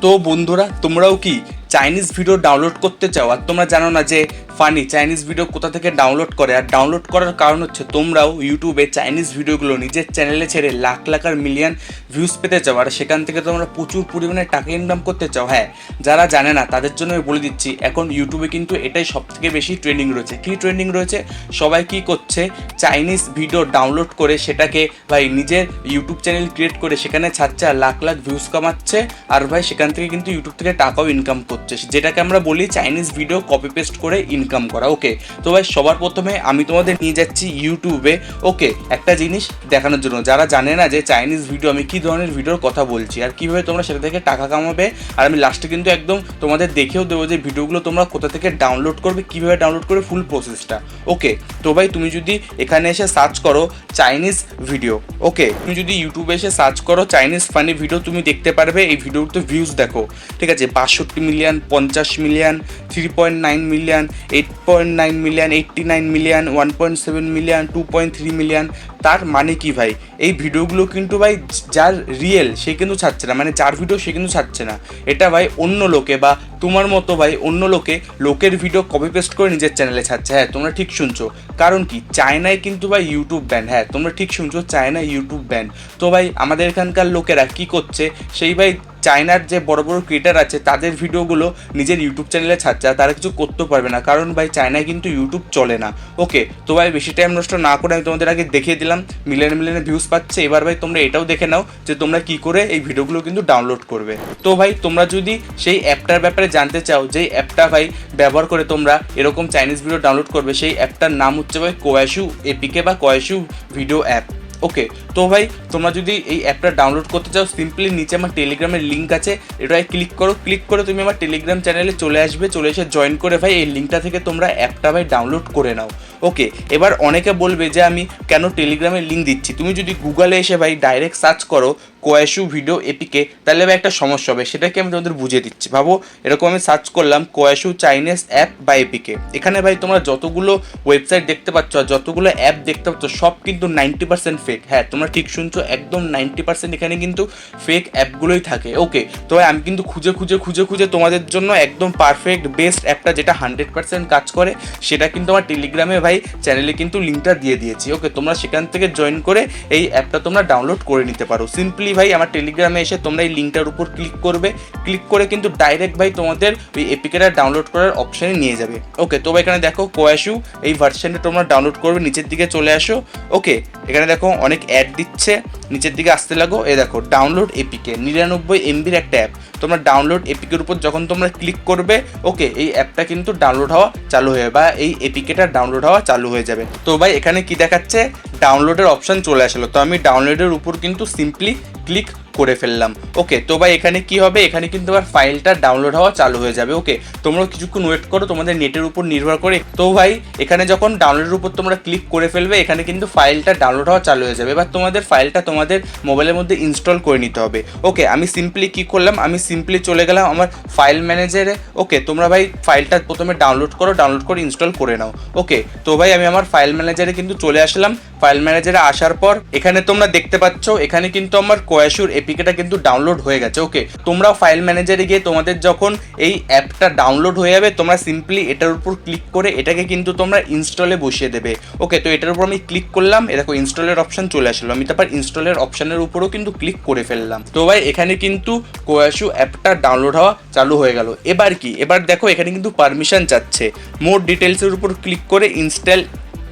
তো বন্ধুরা তোমরাও কি চাইনিজ ভিডিও ডাউনলোড করতে চাও? আর তোমরা জানো না যে ফানি চাইনিজ ভিডিও কোথা থেকে ডাউনলোড করে? আর ডাউনলোড করার কারণ হচ্ছে তোমরাও ইউটিউবে চাইনিজ ভিডিওগুলো নিজের চ্যানেলে ছেড়ে লাখ লাখ আর মিলিয়ন ভিউজ পেতে চাও। আর সেখান থেকে তোমরা প্রচুর পরিমাণে টাকা ইনকাম করতে চাও। হ্যাঁ যারা জানে না, তাদের জন্য আমি বলে দিচ্ছি, এখন ইউটিউবে কিন্তু এটাই সব থেকে বেশি ট্রেন্ডিং রয়েছে। কী ট্রেন্ডিং রয়েছে? সবাই কি করছে? চাইনিজ ভিডিও ডাউনলোড করে সেটাকে ভাই নিজের ইউটিউব চ্যানেল ক্রিয়েট করে সেখানে ছাড়ছে আর লাখ লাখ ভিউজ কামাচ্ছে। আর ভাই সেখান থেকে কিন্তু ইউটিউব থেকে টাকাও ইনকাম করছে। যেটাকে আমরা বলি চাইনিজ ভিডিও কপি পেস্ট করে ইনকাম করা ওকে তো ভাই, সবার প্রথমে আমি তোমাদের নিয়ে যাচ্ছি ইউটিউবে ওকে একটা জিনিস দেখানোর জন্য। যারা জানে না যে চাইনিজ ভিডিও আমি কী ধরনের ভিডিওর কথা বলছি, আর কীভাবে তোমরা সেটা থেকে টাকা কামাবে, আর আমি লাস্টে কিন্তু একদম তোমাদের দেখেও দেবো যে ভিডিওগুলো তোমরা কোথা থেকে ডাউনলোড করবে, কীভাবে ডাউনলোড করবে ফুল প্রসেসটা ওকে তো ভাই, তুমি যদি এখানে এসে সার্চ করো চাইনিজ ভিডিও ওকে তুমি যদি ইউটিউবে এসে সার্চ করো চাইনিজ ফানি ভিডিও তুমি দেখতে পারবে এই ভিডিওর ভিডিওতে ভিউজ দেখো, ঠিক আছে? বাষট্টি মিলিয়ন পঞ্চাশ million three point nine million eight point nine million eighty nine million one point seven million two point three million তার মানে কি ভাই? এই ভিডিওগুলো কিন্তু ভাই যার রিয়েল সে কিন্তু ছাড়ছে না। মানে যার ভিডিও সে কিন্তু ছাড়ছে না। এটা ভাই অন্য লোকে বা তোমার মতো ভাই অন্য লোকে, লোকের ভিডিও কপি পেস্ট করে নিজের চ্যানেলে ছাড়ছে। হ্যাঁ তোমরা ঠিক শুনছো। কারণ কি? চায়নায় কিন্তু ভাই ইউটিউব ব্যান হ্যাঁ তোমরা ঠিক শুনছো চায়না ইউটিউব ব্যান তো ভাই আমাদের এখানকার লোকেরা কি করছে? সেই ভাই চায়নার যে বড় বড় ক্রিয়েটার আছে, তাদের ভিডিওগুলো নিজের ইউটিউব চ্যানেলে ছাড়ছে তারা কিছু করতে পারবে না। কারণ ভাই, চায়নায় কিন্তু ইউটিউব চলে না। ওকে তো ভাই, বেশি টাইম নষ্ট না করে আমি তোমাদের আগে দেখিয়ে দিলাম। মিলিয়ন মিলিয়নে ভিউজ পাচ্ছে। এবার ভাই, তোমরা এটাও দেখে নাও যে তোমরা কি করে এই ভিডিওগুলো কিন্তু ডাউনলোড করবে। তো ভাই, তোমরা যদি সেই অ্যাপটার ব্যাপারে জানতে চাও যেই অ্যাপটা ভাই ব্যবহার করে তোমরা এরকম চাইনিজ ভিডিও ডাউনলোড করবে, সেই অ্যাপটার নাম হচ্ছে ভাই কোয়াশু এপিকে বা কোয়াশু ভিডিও অ্যাপ ওকে তো ভাই, তোমরা যদি এই অ্যাপটা ডাউনলোড করতে চাও সিম্পলি নিচে আমার টেলিগ্রামের লিঙ্ক আছে। এটায় ক্লিক করো ক্লিক করে তুমি আমার টেলিগ্রাম চ্যানেলে চলে আসবে, চলে এসে জয়েন করে ভাই, এই লিঙ্কটা থেকে তোমরা অ্যাপটা ভাই ডাউনলোড করে নাও। ওকে এবার অনেকে বলবে যে আমি কেন টেলিগ্রামের লিঙ্ক দিচ্ছি? তুমি যদি গুগলে এসে ভাই ডাইরেক্ট সার্চ করো কোয়াশু ভিডিও এপিকে তাহলে ভাই একটা সমস্যা হবে। সেটাকে আমি তোমাদের বুঝিয়ে দিচ্ছি। ভাবো, এরকম আমি সার্চ করলাম কোয়াশু চাইনিজ অ্যাপ বা এপিকে এখানে ভাই তোমরা যতগুলো ওয়েবসাইট দেখতে পাচ্ছ আর যতগুলো অ্যাপ দেখতে পাচ্ছ, সব কিন্তু নাইনটি পার্সেন্ট ফেক হ্যাঁ তোমরা ঠিক শুনছো, একদম নাইনটি পার্সেন্ট এখানে কিন্তু ফেক অ্যাপগুলোই থাকে। ওকে তো আমি কিন্তু খুঁজে খুঁজে খুঁজে খুঁজে তোমাদের জন্য একদম পারফেক্ট বেস্ট অ্যাপটা যেটা হান্ড্রেড পার্সেন্ট কাজ করে, সেটা কিন্তু আমার টেলিগ্রামে ভাই চ্যানেলে কিন্তু লিঙ্কটা দিয়ে দিয়েছি। ওকে তোমরা সেখান থেকে জয়েন করে এই অ্যাপটা তোমরা ডাউনলোড করে নিতে পারো। সিম্পলি ভাই, আমার টেলিগ্রামে এসে তোমরা এই লিঙ্কটার উপর ক্লিক করবে। ক্লিক করে কিন্তু ডাইরেক্ট ভাই তোমাদের ওই এপিকেটা ডাউনলোড করার অপশানে নিয়ে যাবে। ওকে তো ভাই, এখানে দেখো কোয়াশু এই ভার্সানটা তোমরা ডাউনলোড করবে, নিচের দিকে চলে আসো। ওকে এখানে দেখো অনেক অ্যাড দিচ্ছে। নিচের দিকে আসতে লাগো। এ দেখো ডাউনলোড এপিকে নিরানব্বই এমবির একটা অ্যাপ তোমরা ডাউনলোড এপিকের উপর যখন তোমরা ক্লিক করবে ওকে এই অ্যাপটা কিন্তু ডাউনলোড হওয়া চালু হয়ে বা এই এপিকেটা ডাউনলোড হওয়া চালু হয়ে যাবে। তো ভাই, এখানে কি দেখাচ্ছে? ডাউনলোডের অপশান চলে আসলো। তো আমি ডাউনলোডের উপর কিন্তু সিম্পলি ক্লিক করে ফেললাম। ওকে, তো ভাই, এখানে কি হবে? এখানে কিন্তু আবার ফাইলটা ডাউনলোড হওয়া চালু হয়ে যাবে। ওকে, তোমরা কিছুক্ষণ ওয়েট করো, তোমাদের নেটের উপর নির্ভর করে। তো ভাই, এখানে যখন ডাউনলোডের উপর তোমরা ক্লিক করে ফেলবে, এখানে কিন্তু ফাইলটা ডাউনলোড হওয়া চালু হয়ে যাবে। এবার তোমাদের ফাইলটা তোমাদের মোবাইলের মধ্যে ইনস্টল করে নিতে হবে। ওকে, আমি সিম্পলি কি করলাম? আমি সিম্পলি চলে গেলাম আমার ফাইল ম্যানেজারে ওকে, তোমরা ভাই, ফাইলটা প্রথমে ডাউনলোড করো ডাউনলোড করে ইনস্টল করে নাও। ওকে, তো ভাই, আমি আমার ফাইল ম্যানেজারে কিন্তু চলে আসলাম। ফাইল ম্যানেজারে আসার পর, এখানে তোমরা দেখতে পাচ্ছ, এখানে কিন্তু আমার কোয়াশুর এপিকেটা কিন্তু ডাউনলোড হয়ে গেছে, ওকে? তোমরাও ফাইল ম্যানেজারে গিয়ে তোমাদের যখন এই অ্যাপটা ডাউনলোড হয়ে যাবে, তোমরা সিম্পলি এটার উপর ক্লিক করে এটাকে কিন্তু তোমরা ইনস্টলে বসিয়ে দেবে, ওকে? তো এটার উপর আমি ক্লিক করলাম, এ দেখো ইনস্টলের অপশন চলে আসলো। আমি তারপর ইনস্টলের অপশনের উপরও কিন্তু ক্লিক করে ফেললাম। তো ভাই, এখানে কিন্তু কোয়াশু অ্যাপটা ডাউনলোড হওয়া চালু হয়ে গেল। এবার কি? এবার দেখো, এখানে কিন্তু পারমিশন চাচ্ছে। মোর ডিটেলসের উপর ক্লিক করে ইনস্টল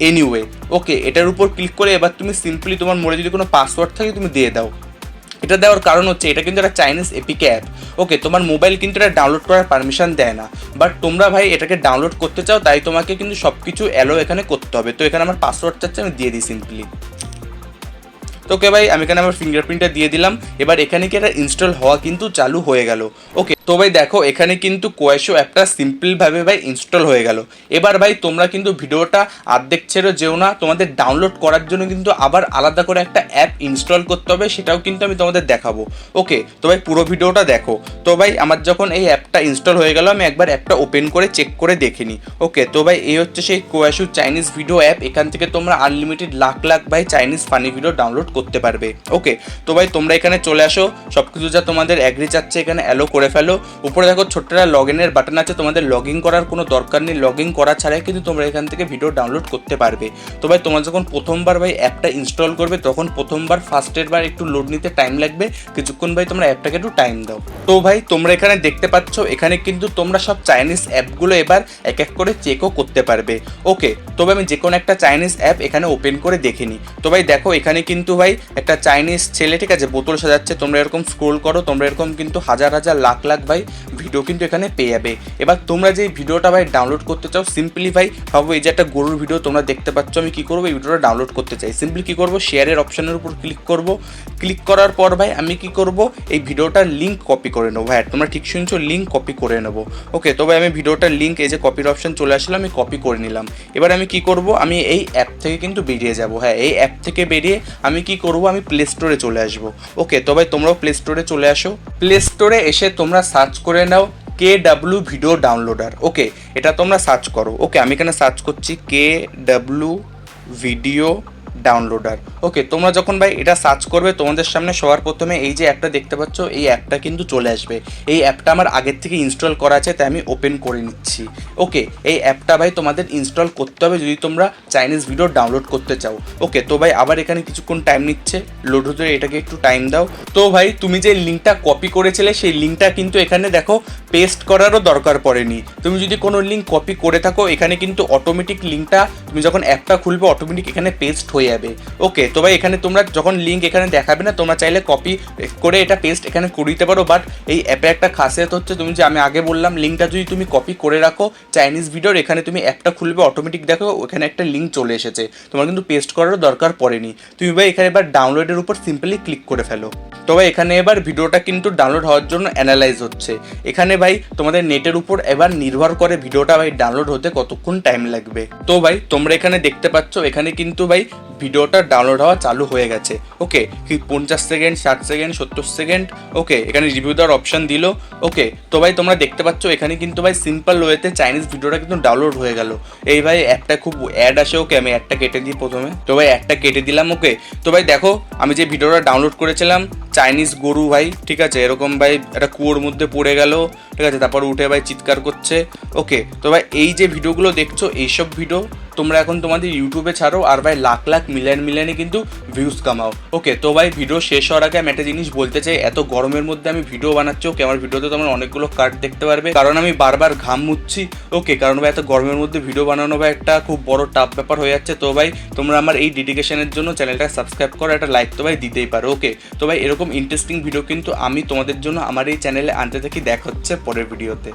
এনিওয়ে ওকে এটার উপর ক্লিক করে এবার তুমি সিম্পলি তোমার মোড়ে যদি কোনো পাসওয়ার্ড থাকে তুমি দিয়ে দাও। এটা দেওয়ার কারণ হচ্ছে, এটা কিন্তু একটা চাইনিজ এপিক অ্যাপ ওকে তোমার মোবাইল কিন্তু এটা ডাউনলোড করার পারমিশন দেয় না। বাট তোমরা ভাই এটাকে ডাউনলোড করতে চাও, তাই তোমাকে কিন্তু সব কিছু অ্যালো এখানে করতে হবে। তো এখানে আমার পাসওয়ার্ড চাচ্ছে, আমি দিয়ে দিই সিম্পলি তো ওকে ভাই, আমি এখানে আমার ফিঙ্গারপ্রিন্টটা দিয়ে দিলাম। এবার এখানে কি এটা ইনস্টল হওয়া কিন্তু চালু হয়ে গেল। ওকে তো ভাই, দেখো, এখানে কিন্তু কোয়েশো অ্যাপটা সিম্পলভাবে ভাই ইনস্টল হয়ে গেল। এবার ভাই, তোমরা কিন্তু ভিডিওটা আর্ধেক ছেড়ে যেও না। তোমাদের ডাউনলোড করার জন্য কিন্তু আবার আলাদা করে একটা অ্যাপ ইনস্টল করতে হবে, সেটাও কিন্তু আমি তোমাদের দেখাবো। ওকে তো ভাই, পুরো ভিডিওটা দেখো। তো ভাই, আমার যখন এই অ্যাপটা ইনস্টল হয়ে গেল, আমি একবার অ্যাপটা ওপেন করে চেক করে দেখে নিই ওকে তো ভাই, এই হচ্ছে সেই কোয়াশু চাইনিজ ভিডিও অ্যাপ এখান থেকে তোমরা আনলিমিটেড লাখ লাখ ভাই চাইনিজ ফানি ভিডিও ডাউনলোড করতে পারবে। ওকে তো ভাই, তোমরা এখানে চলে আসো। সব কিছু যা তোমাদের অ্যাগ্রি চাচ্ছে এখানে অ্যালো করে ফেলো। উপরে দেখো ছোট্ট একটা লগ ইনের বাটন আছে। তোমাদের লগ ইন করার কোনো দরকার নেই। লগ ইন করা ছাড়াই কিন্তু তোমরা এখান থেকে ভিডিও ডাউনলোড করতে পারবে। তো ভাই, তোমরা যখন প্রথমবার ভাই অ্যাপটা ইনস্টল করবে, তখন প্রথমবার ফার্স্টের বার একটু লোড নিতে টাইম লাগবে। কিছুক্ষণ ভাই, তোমরা অ্যাপটাকে একটু টাইম দাও। তো ভাই, তোমরা এখানে দেখতে পাচ্ছ, এখানে কিন্তু তোমরা সব চাইনিজ অ্যাপগুলো এবার এক এক করে চেকও করতে পারবে। ওকে তবে আমি যে কোনো একটা চাইনিজ অ্যাপ এখানে ওপেন করে দেখে নিই। তো ভাই, দেখো, এখানে কিন্তু ভাই একটা চাইনিজ ছেলে, ঠিক আছে, বোতল সাজাচ্ছে, তোমরা এরকম স্ক্রোল করো, তোমরা এরকম কিন্তু হাজার হাজার লাখ লাখ ভাই ভিডিও কিন্তু এখানে পেয়ে যাবে। এবার তোমরা যে ভিডিওটা ভাই ডাউনলোড করতে চাও সিম্পলি ভাই ভাবো, এই যে একটা গরুর ভিডিও তোমরা দেখতে পাচ্ছ, আমি কি করব? এই ভিডিওটা ডাউনলোড করতে চাই। সিম্পলি কি করব? শেয়ারের অপশনের উপর ক্লিক করব। ক্লিক করার পর ভাই আমি কি করব? এই ভিডিওটার লিঙ্ক কপি করে নেব হ্যাঁ তোমরা ঠিক শুনছো লিঙ্ক কপি করে নেব। ওকে তবে আমি ভিডিওটার লিঙ্ক এই যে কপির অপশন চলে আসলো, আমি কপি করে নিলাম। এবার আমি কি করব? আমি এই অ্যাপ থেকে কিন্তু বেরিয়ে যাব। হ্যাঁ এই অ্যাপ থেকে বেরিয়ে আমি কি করব, আমি প্লে স্টোরে চলে আসব। ওকে তবে তোমরাও প্লে স্টোরে চলে আসো। প্লে স্টোরে এসে তোমরা সার্চ করে নাও K W video downloader okay এটা তোমরা সার্চ করো। ওকে আমি এখানে সার্চ করছি K W video downloader okay তোমরা যখন ভাই এটা সার্চ করবে, তোমাদের সামনে সবার প্রথমে এই যে অ্যাপটা দেখতে পাচ্ছ, এই অ্যাপটা কিন্তু চলে আসবে। এই অ্যাপটা আমার আগের থেকে ইনস্টল করা আছে, তাই আমি ওপেন করে নিচ্ছি। ওকে এই অ্যাপটা ভাই তোমাদের ইনস্টল করতে হবে যদি তোমরা চাইনিজ ভিডিও ডাউনলোড করতে চাও। ওকে তো ভাই আবার এখানে কিছুক্ষণ টাইম নিচ্ছে। লোড হতে এটাকে একটু টাইম দাও। তো ভাই তুমি যে লিঙ্কটা কপি করেছিলে, সেই লিঙ্কটা কিন্তু এখানে দেখো পেস্ট করারও দরকার পড়েনি। তুমি যদি কোনো লিঙ্ক কপি করে থাকো, এখানে কিন্তু অটোমেটিক লিঙ্কটা তুমি যখন অ্যাপটা খুলবে অটোমেটিক এখানে পেস্ট হয়ে ওকে তো ভাই, এখানে তোমরা যখন লিঙ্ক এখানে দেখাবে না, তোমরা চাইলে কপি করে এটা পেস্ট এখানে করে দিতে পারো। বাট এই অ্যাপে একটা খাসিয়ত হচ্ছে, তুমি যে আমি আগে বললাম লিঙ্কটা যদি তুমি কপি করে রাখো চাইনিজ ভিডিওর এখানে তুমি অ্যাপটা খুলবে অটোমেটিক দেখো, ওখানে একটা লিঙ্ক চলে এসেছে। তোমার কিন্তু পেস্ট করারও দরকার পড়েনি। তুমি ভাই, এখানে এবার ডাউনলোডের উপর সিম্পলি ক্লিক করে ফেলো। তবে এখানে এবার ভিডিওটা কিন্তু ডাউনলোড হওয়ার জন্য অ্যানালাইজ হচ্ছে। এখানে ভাই, তোমাদের নেটের উপর এবার নির্ভর করে ভিডিওটা ভাই ডাউনলোড হতে কতক্ষণ টাইম লাগবে। তো ভাই, তোমরা এখানে দেখতে পাচ্ছ, এখানে কিন্তু ভাই ভিডিওটা ডাউনলোড হওয়া চালু হয়ে গেছে। ওকে কি পঞ্চাশ সেকেন্ড ষাট সেকেন্ড সত্তর সেকেন্ড ওকে এখানে রিভিউ দেওয়ার অপশান দিল। ওকে তো ভাই তোমরা দেখতে পাচ্ছ, এখানে কিন্তু ভাই সিম্পল ওয়েতে চাইনিজ ভিডিওটা কিন্তু ডাউনলোড হয়ে গেল। এই ভাই অ্যাপটা খুব অ্যাড আসে ওকে আমি অ্যাডটা কেটে দিই প্রথমে। তো ভাই অ্যাডটা কেটে দিলাম ওকে তো ভাই দেখো, আমি যে ভিডিওটা ডাউনলোড করেছিলাম চাইনিজ গরু ভাই, ঠিক আছে? এরকম ভাই একটা কুয়োর মধ্যে পড়ে গেল, ঠিক আছে? তারপর উঠে ভাই চিৎকার করছে। ওকে তো ভাই এই যে ভিডিওগুলো দেখছ, এইসব ভিডিও তোমরা এখন তোমাদের ইউটিউবে ছাড়ো, আর ভাই লাখ লাখ মিলিয়ন মিলিয়নে কিন্তু ভিউজ কামাও। ওকে তো ভাই ভিডিও শেষ হওয়ার আগে আমি একটা জিনিস বলতে চাই, এত গরমের মধ্যে আমি ভিডিও বানাচ্ছি ওকে আমার ভিডিওতে তোমরা অনেকগুলো কাট দেখতে পারবে। কারণ আমি বারবার ঘাম মুচ্ছি ওকে কারণ ভাই এত গরমের মধ্যে ভিডিও বানানো ভাই একটা খুব বড় টাফ ব্যাপার হয়ে যাচ্ছে। তো ভাই তোমরা আমার এই ডেডিকেশনের জন্য চ্যানেলটা সাবস্ক্রাইব করো, একটা লাইক তো ভাই দিতেই পারো ওকে তো ভাই এরকম ইন্টারেস্টিং ভিডিও কিন্তু আমি তোমাদের জন্য আমার এই চ্যানেলে আনতে থাকি। দেখা হচ্ছে পরের ভিডিওতে